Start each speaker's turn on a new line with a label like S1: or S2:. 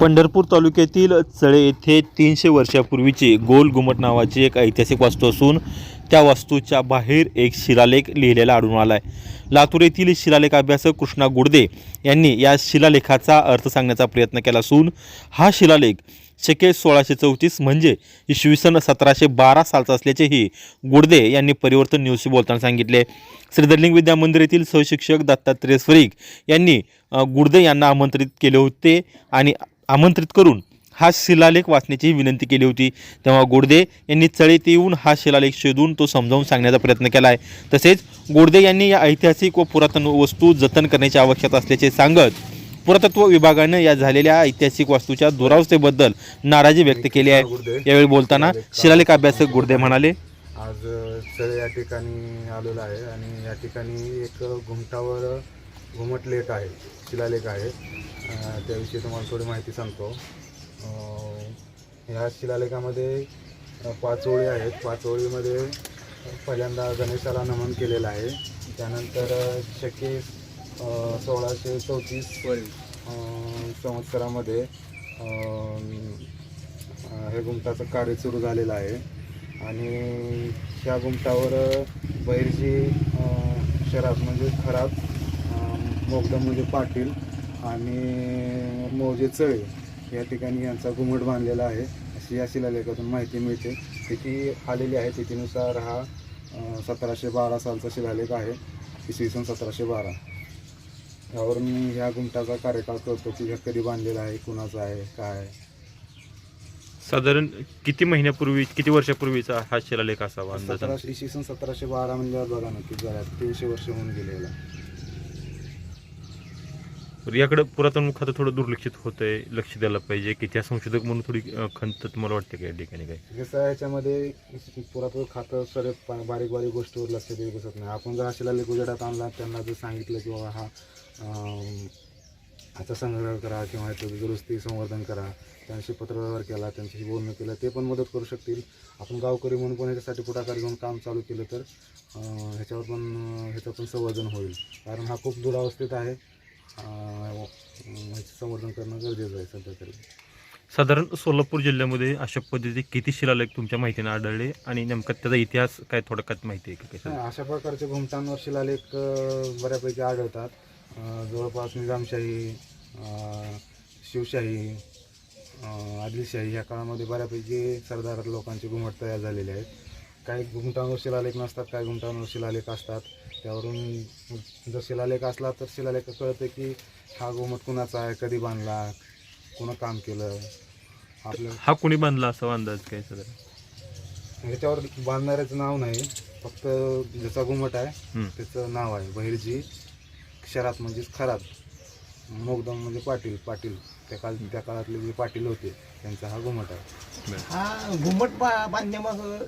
S1: पंढरपूर तालुक्यातील चळे येथे तीनशे वर्षापूर्वीचे गोल घुमट नावाची एक ऐतिहासिक वास्तू असून त्या वास्तूच्या बाहेर एक शिलालेख लिहिलेला आढळून आला आहे लातूर येथील शिलालेख अभ्यासक कृष्णा गुडदे यांनी या शिलालेखाचा अर्थ सांगण्याचा प्रयत्न केला असून हा शिलालेख शके सोळाशे चौतीस म्हणजे इसवी सन सतराशे बारा सालचा असल्याचेही गुडदे यांनी परिवर्तन न्यूजशी बोलताना सांगितले. श्रीधरलिंग विद्या मंदिर येथील सहशिक्षक दत्तात्रय स्वरिक यांनी गुडदे यांना आमंत्रित केले होते आणि आमंत्रित करून हा शिलालेख वाचण्याची विनंती केली होती. तेव्हा गोडदे यांनी चळीत येऊन हा शिलालेख शोधून तो समजावून सांगण्याचा प्रयत्न केला आहे तसेच गोडदे यांनी या ऐतिहासिक व पुरातन वस्तू जतन करण्याची आवश्यकता असल्याचे सांगत पुरातत्व विभागानं या झालेल्या ऐतिहासिक वास्तूच्या दुरावस्थेबद्दल नाराजी व्यक्त केली आहे. यावेळी बोलताना शिलालेख अभ्यासक गुडदे म्हणाले
S2: आज चळे या ठिकाणी आलेलो आहे आणि या ठिकाणी एक घुमटावर घुमट लेख आहे शिलालेख आहे. त्याविषयी तुम्हाला थोडी माहिती सांगतो. ह्या शिलालेखामध्ये पाच ओळी आहेत. पाच ओळीमध्ये पहिल्यांदा गणेशाला नमन केलेलं आहे. त्यानंतर शके सोळाशे चौतीस संवत्सरामध्ये हे घुमटाचं कार्य सुरू झालेलं आहे. आणि त्या गुमटावर बैरजी अं, शराब म्हणजे खराब म्हणजे पाटील आणि मोजे चळे या ठिकाणी यांचा घुमट बांधलेला आहे. अशी या शिलालेखातून माहिती मिळते. तिथी आलेली आहे तिथीनुसार हा सतराशे बारा सालचा शिलालेख आहे. इसवी सन सतराशे बारा. यावरून ह्या गुमटाचा कार्यकाळ कळतो की हे कधी बांधलेला आहे कुणाचा आहे काय?
S1: साधारण किती महिन्यापूर्वी किती वर्षापूर्वीचा हा शिलालेख असावा
S2: सतराशे इसवी सन सतराशे बारा म्हणल्यावर बघा ना किती झाल्या तीनशे वर्ष होऊन गेलेला तर
S1: याकडं पुरातन खातं थोडं दुर्लक्षित होतंय लक्ष द्यायला पाहिजे की त्या संशोधक म्हणून थोडी अ, खंत तुम्हाला वाटते का या ठिकाणी काय
S2: जसं याच्यामध्ये पुरातन खातं सर बारीक बारीक गोष्टीवर लक्ष देऊ बसत नाही. आपण जर अशाला उजेडात आणला त्यांना जर सांगितलं की बाबा हा अं, ह्याचा संग्रह करा किंवा ह्याचं दुरुस्ती संवर्धन करा त्यांशी पत्रव्यवहार केला त्यांच्याशी बोलणं केलं ते पण मदत करू शकतील. आपण गावकरी म्हणून पण ह्याच्यासाठी पुढाकार घेऊन काम चालू केलं तर अं, ह्याच्यावर पण ह्याचं पण संवर्धन होईल. कारण हा खूप दुरावस्थेत आहे. संवर्धन करणं गरजेचं आहे सध्या तरी.
S1: साधारण सोलापूर जिल्ह्यामध्ये अशा पद्धतीचे किती शिलालेख तुमच्या माहितीने आढळले आणि नेमका त्याचा इतिहास काय थोडक्यात माहिती आहे का कशा
S2: अशा प्रकारचे घुमटांवर शिलालेख अ, बऱ्यापैकी आढळतात. अ, जवळपास निजामशाही अ, शिवशाही अ, आदिलशाही या काळामध्ये बऱ्यापैकी सरदार लोकांचे घुमट तयार झालेले आहेत. काही घुमटांवर शिलालेख नसतात काही घुमटांवर शिलालेख असतात. त्यावरून जर शिलालेख असला तर शिलालेख कळतं की हा घुमट कुणाचा आहे कधी बांधला कुणं काम केलं? आपलं
S1: हा कोणी बांधला असा अंदाज काय साधारण
S2: ह्याच्यावर बांधणाऱ्याचं नाव नाही फक्त ज्याचा घुमट आहे. त्याचं नाव आहे. बहिरजी शरात म्हणजेच खरात मोगदम म्हणजे पाटील पाटील. त्या काळ त्या काळातले जे पाटील होते त्यांचा हा घुमट आहे.
S3: हा घुमट बांधण्यामागं